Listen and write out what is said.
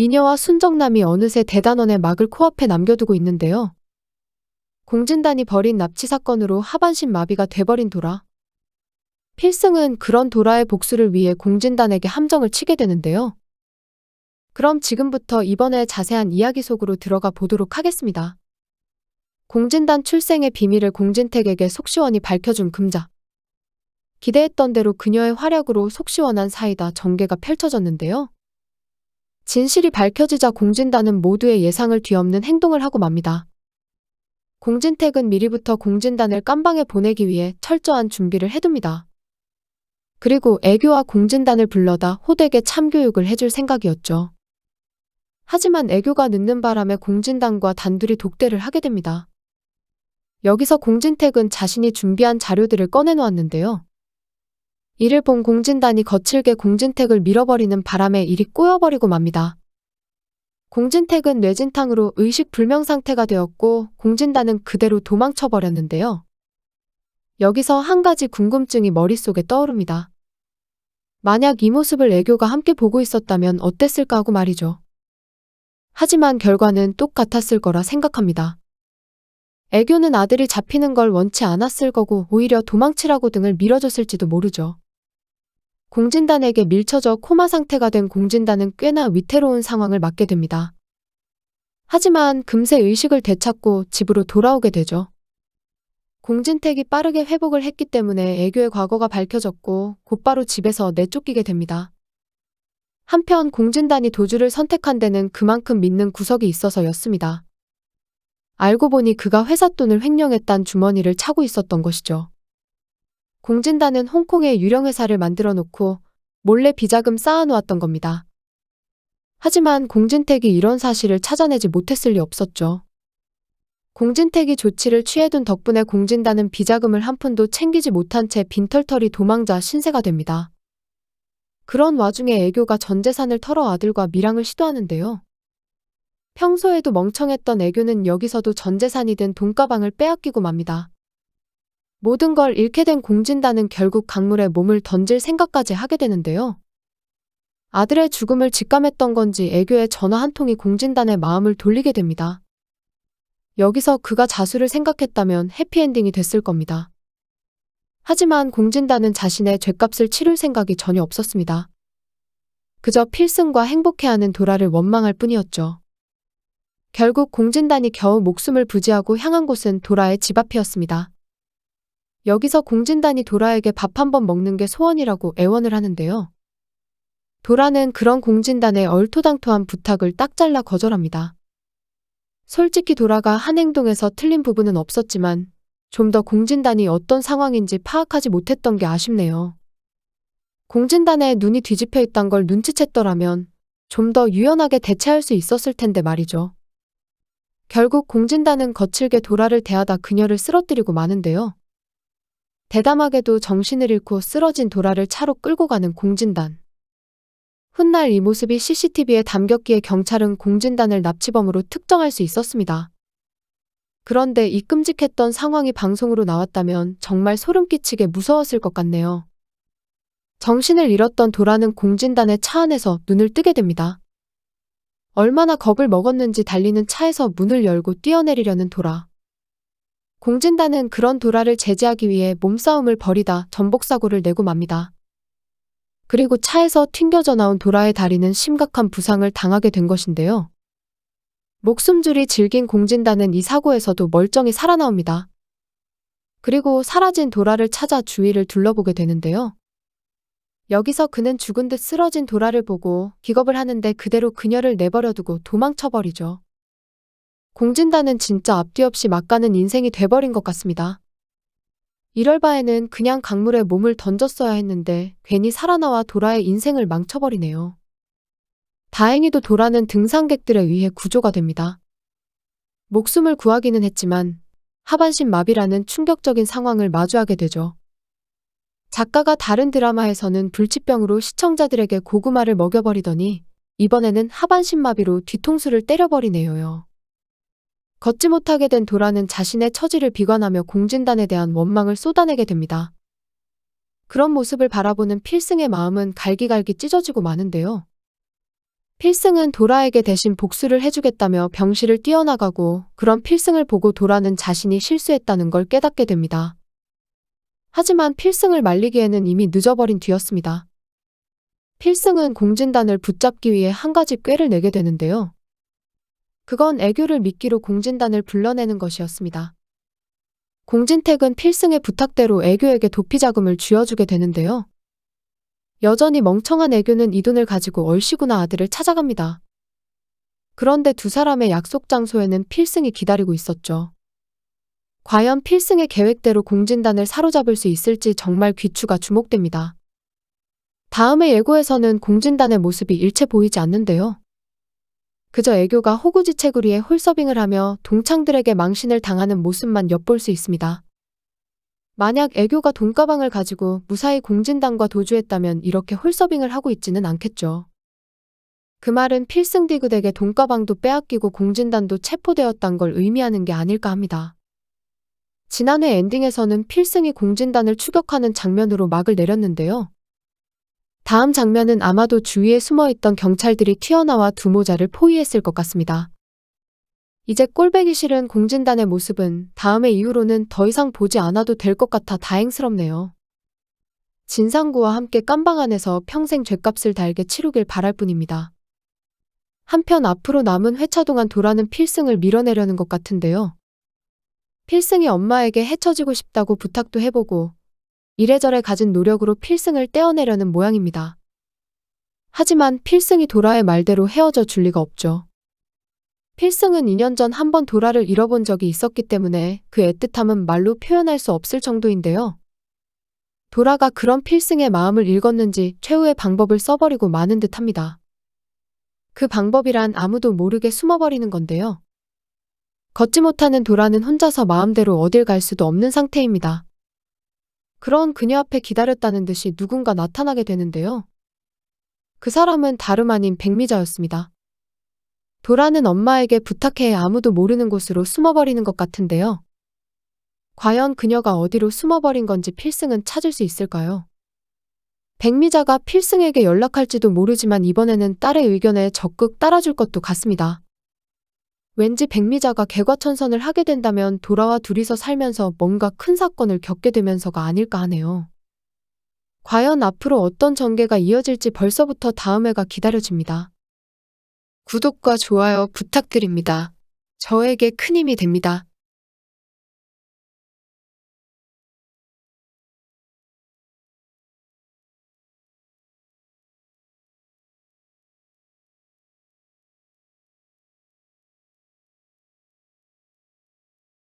미녀와 순정남이 어느새 대단원의 막을 코앞에 남겨두고 있는데요. 공진단이 벌인 납치 사건으로 하반신 마비가 돼버린 도라. 필승은 그런 도라의 복수를 위해 공진단에게 함정을 치게 되는데요. 그럼 지금부터 이번에 자세한 이야기 속으로 들어가 보도록 하겠습니다. 공진단 출생의 비밀을 공진택에게 속시원히 밝혀준 금자. 기대했던 대로 그녀의 활약으로 속시원한 사이다 전개가 펼쳐졌는데요. 진실이 밝혀지자 공진단은 모두의 예상을 뒤엎는 행동을 하고 맙니다. 공진택은 미리부터 공진단을 깜방에 보내기 위해 철저한 준비를 해둡니다. 그리고 애교와 공진단을 불러다 호되게 참교육을 해줄 생각이었죠. 하지만 애교가 늦는 바람에 공진단과 단둘이 독대를 하게 됩니다. 여기서 공진택은 자신이 준비한 자료들을 꺼내놓았는데요. 이를 본 공진단이 거칠게 공진택을 밀어버리는 바람에 일이 꼬여버리고 맙니다. 공진택은 뇌진탕으로 의식 불명 상태가 되었고 공진단은 그대로 도망쳐버렸는데요. 여기서 한 가지 궁금증이 머릿속에 떠오릅니다. 만약 이 모습을 애교가 함께 보고 있었다면 어땠을까 하고 말이죠. 하지만 결과는 똑같았을 거라 생각합니다. 애교는 아들이 잡히는 걸 원치 않았을 거고 오히려 도망치라고 등을 밀어줬을지도 모르죠. 공진단에게 밀쳐져 코마 상태가 된 공진단은 꽤나 위태로운 상황을 맞게 됩니다. 하지만 금세 의식을 되찾고 집으로 돌아오게 되죠. 공진택이 빠르게 회복을 했기 때문에 애교의 과거가 밝혀졌고 곧바로 집에서 내쫓기게 됩니다. 한편 공진단이 도주를 선택한 데는 그만큼 믿는 구석이 있어서였습니다. 알고 보니 그가 회사 돈을 횡령했단 주머니를 차고 있었던 것이죠. 공진단은 홍콩에 유령 회사를 만들어 놓고 몰래 비자금 쌓아 놓았던 겁니다. 하지만 공진택이 이런 사실을 찾아내지 못했을 리 없었죠. 공진택이 조치를 취해둔 덕분에 공진단은 비자금을 한 푼도 챙기지 못한 채 빈털털이 도망자 신세가 됩니다. 그런 와중에 애교가 전 재산을 털어 아들과 밀항을 시도하는데요. 평소에도 멍청했던 애교는 여기서도 전 재산이 된 돈가방을 빼앗기고 맙니다. 모든 걸 잃게 된 공진단은 결국 강물에 몸을 던질 생각까지 하게 되는데요. 아들의 죽음을 직감했던 건지 애교의 전화 한 통이 공진단의 마음을 돌리게 됩니다. 여기서 그가 자수를 생각했다면 해피엔딩이 됐을 겁니다. 하지만 공진단은 자신의 죗값을 치룰 생각이 전혀 없었습니다. 그저 필승과 행복해하는 도라를 원망할 뿐이었죠. 결국 공진단이 겨우 목숨을 부지하고 향한 곳은 도라의 집 앞이었습니다. 여기서 공진단이 도라에게 밥 한 번 먹는 게 소원이라고 애원을 하는데요. 도라는 그런 공진단의 얼토당토한 부탁을 딱 잘라 거절합니다. 솔직히 도라가 한 행동에서 틀린 부분은 없었지만 좀 더 공진단이 어떤 상황인지 파악하지 못했던 게 아쉽네요. 공진단에 눈이 뒤집혀 있단 걸 눈치챘더라면 좀 더 유연하게 대처할 수 있었을 텐데 말이죠. 결국 공진단은 거칠게 도라를 대하다 그녀를 쓰러뜨리고 마는데요. 대담하게도 정신을 잃고 쓰러진 도라를 차로 끌고 가는 공진단. 훗날 이 모습이 CCTV에 담겼기에 경찰은 공진단을 납치범으로 특정할 수 있었습니다. 그런데 이 끔찍했던 상황이 방송으로 나왔다면 정말 소름 끼치게 무서웠을 것 같네요. 정신을 잃었던 도라는 공진단의 차 안에서 눈을 뜨게 됩니다. 얼마나 겁을 먹었는지 달리는 차에서 문을 열고 뛰어내리려는 도라. 공진단은 그런 도라를 제지하기 위해 몸싸움을 벌이다 전복사고를 내고 맙니다. 그리고 차에서 튕겨져 나온 도라의 다리는 심각한 부상을 당하게 된 것인데요. 목숨줄이 질긴 공진단은 이 사고에서도 멀쩡히 살아나옵니다. 그리고 사라진 도라를 찾아 주위를 둘러보게 되는데요. 여기서 그는 죽은 듯 쓰러진 도라를 보고 기겁을 하는데 그대로 그녀를 내버려두고 도망쳐버리죠. 공진단은 진짜 앞뒤 없이 막가는 인생이 돼버린 것 같습니다. 이럴 바에는 그냥 강물에 몸을 던졌어야 했는데 괜히 살아나와 도라의 인생을 망쳐버리네요. 다행히도 도라는 등산객들에 의해 구조가 됩니다. 목숨을 구하기는 했지만 하반신 마비라는 충격적인 상황을 마주하게 되죠. 작가가 다른 드라마에서는 불치병으로 시청자들에게 고구마를 먹여버리더니 이번에는 하반신 마비로 뒤통수를 때려버리네요. 걷지 못하게 된 도라는 자신의 처지를 비관하며 공진단에 대한 원망을 쏟아내게 됩니다. 그런 모습을 바라보는 필승의 마음은 갈기갈기 찢어지고 마는데요. 필승은 도라에게 대신 복수를 해주겠다며 병실을 뛰어나가고 그런 필승을 보고 도라는 자신이 실수했다는 걸 깨닫게 됩니다. 하지만 필승을 말리기에는 이미 늦어버린 뒤였습니다. 필승은 공진단을 붙잡기 위해 한 가지 꾀를 내게 되는데요. 그건 애교를 미끼로 공진단을 불러내는 것이었습니다. 공진택은 필승의 부탁대로 애교에게 도피 자금을 쥐어주게 되는데요. 여전히 멍청한 애교는 이 돈을 가지고 얼씨구나 아들을 찾아갑니다. 그런데 두 사람의 약속 장소에는 필승이 기다리고 있었죠. 과연 필승의 계획대로 공진단을 사로잡을 수 있을지 정말 귀추가 주목됩니다. 다음의 예고에서는 공진단의 모습이 일체 보이지 않는데요. 그저 애교가 호구지채구리에 홀서빙을 하며 동창들에게 망신을 당하는 모습만 엿볼 수 있습니다. 만약 애교가 돈가방을 가지고 무사히 공진단과 도주했다면 이렇게 홀서빙을 하고 있지는 않겠죠. 그 말은 필승 디귿에게 돈가방도 빼앗기고 공진단도 체포되었단 걸 의미하는 게 아닐까 합니다. 지난해 엔딩에서는 필승이 공진단을 추격하는 장면으로 막을 내렸는데요. 다음 장면은 아마도 주위에 숨어있던 경찰들이 튀어나와 두 모자를 포위했을 것 같습니다. 이제 꼴배기 싫은 공진단의 모습은 다음의 이후로는 더 이상 보지 않아도 될 것 같아 다행스럽네요. 진상구와 함께 깜방 안에서 평생 죗값을 달게 치르길 바랄 뿐입니다. 한편 앞으로 남은 회차 동안 도라는 필승을 밀어내려는 것 같은데요. 필승이 엄마에게 해쳐지고 싶다고 부탁도 해보고 이래저래 가진 노력으로 필승을 떼어내려는 모양입니다. 하지만 필승이 도라의 말대로 헤어져 줄 리가 없죠. 필승은 2년 전 한 번 도라를 잃어본 적이 있었기 때문에 그 애틋함은 말로 표현할 수 없을 정도인데요. 도라가 그런 필승의 마음을 읽었는지 최후의 방법을 써버리고 마는 듯 합니다. 그 방법이란 아무도 모르게 숨어버리는 건데요. 걷지 못하는 도라는 혼자서 마음대로 어딜 갈 수도 없는 상태입니다. 그런 그녀 앞에 기다렸다는 듯이 누군가 나타나게 되는데요. 그 사람은 다름 아닌 백미자였습니다. 도라는 엄마에게 부탁해 아무도 모르는 곳으로 숨어버리는 것 같은데요. 과연 그녀가 어디로 숨어버린 건지 필승은 찾을 수 있을까요? 백미자가 필승에게 연락할지도 모르지만 이번에는 딸의 의견에 적극 따라줄 것도 같습니다. 왠지 백미자가 개과천선을 하게 된다면 도라와 둘이서 살면서 뭔가 큰 사건을 겪게 되면서가 아닐까 하네요. 과연 앞으로 어떤 전개가 이어질지 벌써부터 다음 회가 기다려집니다. 구독과 좋아요 부탁드립니다. 저에게 큰 힘이 됩니다.